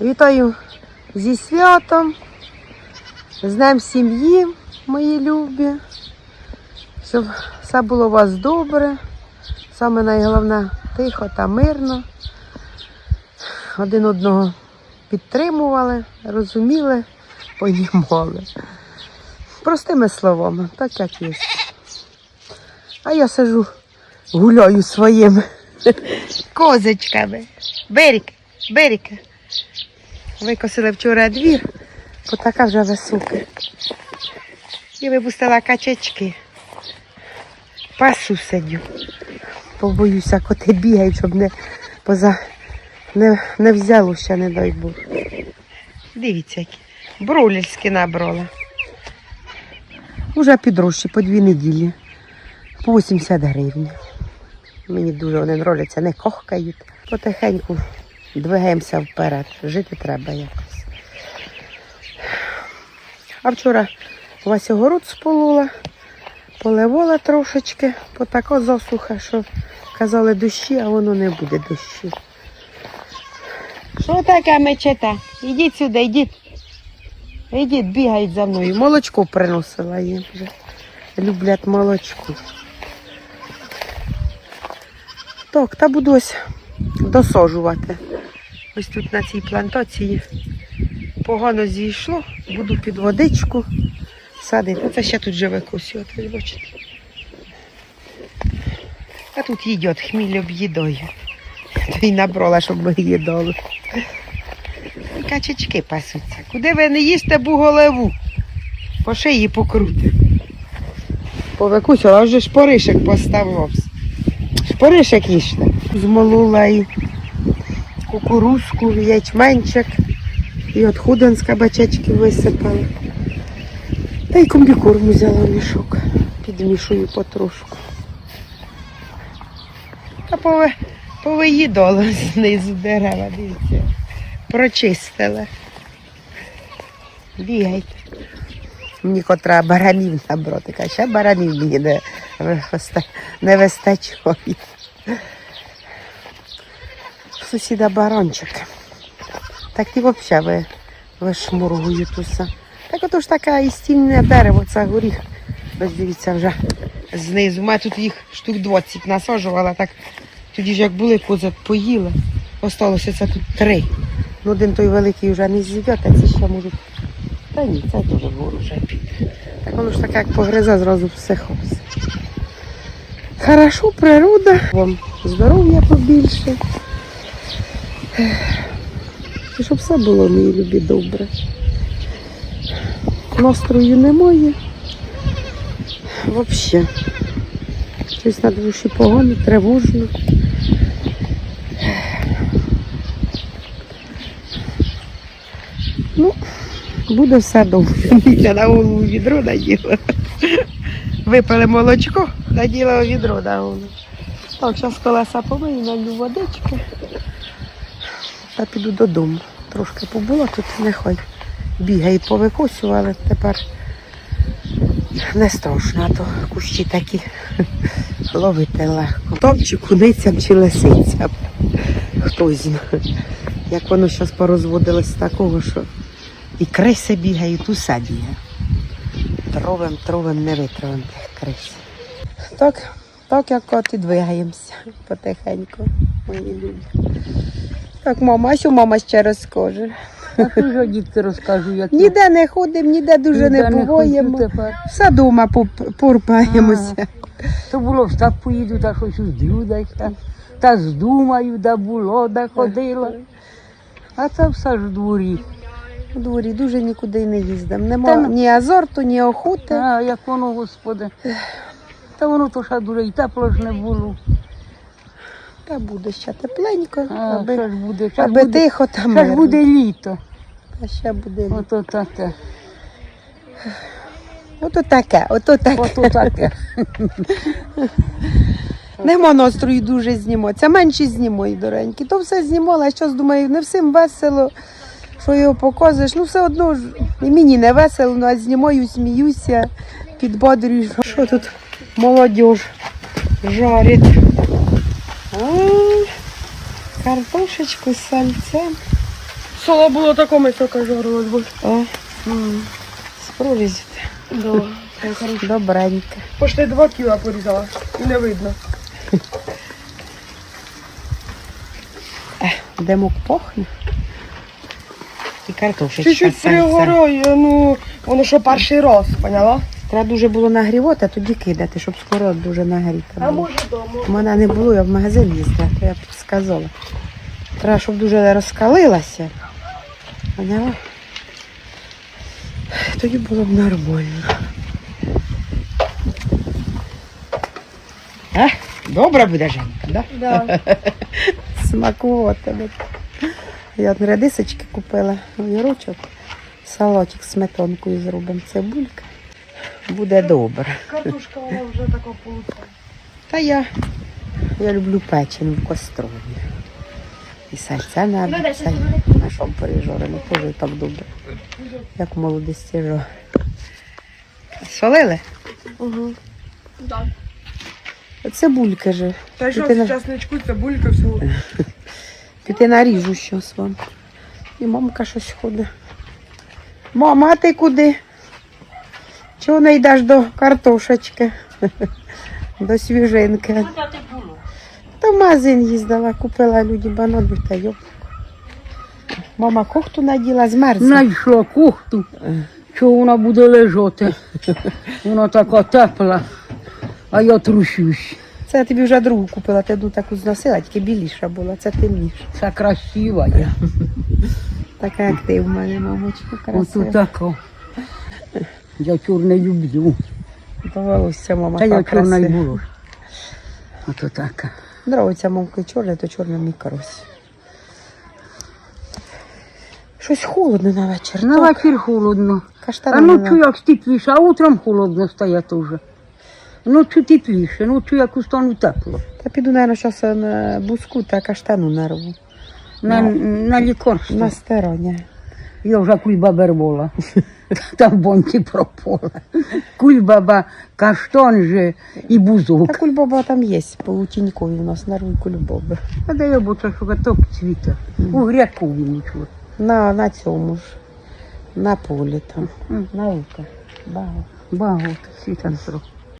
Вітаю зі святом, з Днем сім'ї, мої любі. Щоб все було у вас добре. Саме найголовне тихо та мирно. Один одного підтримували, розуміли, понімали. Простими словами, так як є. А я сижу, гуляю своїми козочками. Беріка, беріка. Викосили вчора двір, бо така вже висока. І випустила качечки. Пасу сидю. Побоюся, коти бігають, щоб не поза не, не взяло ще, не дай Бог. Дивіться, які. Бройлерські набрала. Уже підрожчі по дві неділі. По 80 гривень. Мені дуже вони нравляться, не кохкають. Потихеньку двигаємося вперед. Жити треба якось. А вчора Вася город сполола, поливала трошечки, бо така засуха, що казали дощі, а воно не буде дощі. Що таке мечете? Ідіть сюди, йдіть. Ідіть, бігають за мною. Молочко приносила їм вже. Люблять молочко. Так, та буду ось досожувати. Ось тут на цій плантації погано зійшло, буду під водичку садити. Оце ще тут живе косювати, бачите. А тут їдять, хміль об'їдає. То й набрала, щоб ми їдали. І Качечки пасуться. Куди ви не їсте буголеву? По шиї покрути. Повикусила, а вже шпоришек поставився. Шпоришек їжте. Змолола і кукурузку, ячменчик. І от худенська бачечки висипала. Та й комбікорму взяла в мішок. Підмішую потрошку. Та пове, повиїдала знизу дерева, дивіться. Прочистила. Бігайте. Мені котра баранів набрати. Каже, ще баранів мені не, не вистачає. Сусіда баранчик. Так і взагалі ви, вишмургують усе. Так ото ж таке і стільне дерево, це горіх. Ось дивіться вже знизу. Ми тут їх штук 20 насаджувала, так тоді ж як були кози, поїли. Осталося це тут три. Ну, один той великий вже не зійде, а ці ще можуть. Та ні, це дуже вгору вже піде. Так воно ж таке, як погризе, зразу психоз. Хорошо, природа. Вам здоров'я побільше. Щоб все було, мої любі, добре. Настрою немає. Взагалі. Щось на душі погано, тривожно. Ну, буде все добре. Міля на голову відро наділа. Випили молочко, наділа відро на голову. Так, зараз колеса помию, налю водички. Та піду додому. Трошки побула тут, нехай бігає повикосювали, тепер не страшно, а то кущі такі ловити легко. Там чи куницям, чи лисицям. Хто знає. Як воно зараз порозводилось такого, що і криси бігають, усе бігає. Тровим, тровим, не витровим тих крис. Так, так як от і двигаємося потихеньку, мої люди. Так, мама, а що мама ще розкаже? А що ж дітки розкажу, як Ніде не ходимо, ніде дуже не буваємо. тепер. Все дома поп- порпаємося. То було ж так поїду, та щось здюдася, та здумаю, да було, да ходила. А це все ж в дворі. У дворі дуже нікуди не їздимо. Нема Та ну. ні азорту, ні охоти. А як воно, господи. Та воно то ще дуже і тепло ж не було. Та буде ще тепленько, А, аби, що ж буде? Ще аби буде, тихо та ще ж буде літо. Та ще буде. літо. Ото таке. Ото таке, ото таке. Ото таке. Нема настрою дуже зніматися. Менші знімої, доренькі. То все знімала, а щось думаю, не всім весело, що його показуєш. Ну все одно ж і мені не весело, ну а знімаю, сміюся, підбодрюю. Що тут молодь жарить? Картошечку з сальцем. Соло було таке високе жарилось, бо. О, з прорізі. Да. Добреньке. Пошти два кіла порізала. Не видно. Димок пахне. І картошечка. Чуть-чуть пригорає, ну, воно що перший раз, поняла? Треба дуже було нагрівати, а тоді кидати, щоб скоро дуже нагріти. А може дома. У мене не було, я в магазин їздила, то я б сказала. Треба, щоб дуже розкалилася. Поняла? Тоді було б нормально. А? Добре буде, Женька, да? Да. Смакуватиме. Я от редисочки купила, огірочок, салатик з сметанкою зробимо, цибулька. Буде добре. Картошка вона вже така получає. Та я, я люблю печену в кострові. І сальця надо, це на що пережорене, теж так добре. Як в молодості жо. Солили? Угу. Да. Цибулька же. Та що на- часничку, цибулька, всього. Піти наріжу щось вам. І мамка щось ходить. Мама, а ти куди? Чого не йдеш до картошечки? До свіжинки. Та в магазин їздила, купила люди банану та йоп. Мама кофту наділа, змерзла. Знайшла кухту, що вона буде лежати. Вона така тепла, а я трусюсь. Це я тобі вже другу купила, ти одну таку зносила, тільки біліша була, це темніша. Це красива я. Така як ти в мене, мамочка, красива. така. Я чорне люблю. То волосся, мама, Та я чорна й було. Ото така. Нравиться мамка чорне, то чорне мій карось. Щось холодно на вечір. На так? вечір холодно. А Каштани ночі не як степліше, а утром холодно стає теж. Ночі тепліше, ночі як устану тепло. Та піду, мабуть, зараз на буску та каштану нарву. На, Ну, на лікарство. На стороні. Я вже кульбаба була. Та в бонті пропала. Кульбаба, каштан же і Та бузок. кульбоба там є, полутінькові у нас нарву кульбоби. А де я буду що так цвіте? У гряку він нічого. На, на цьому ж. На полі там. Наука. Багато. Багато, світан трохи.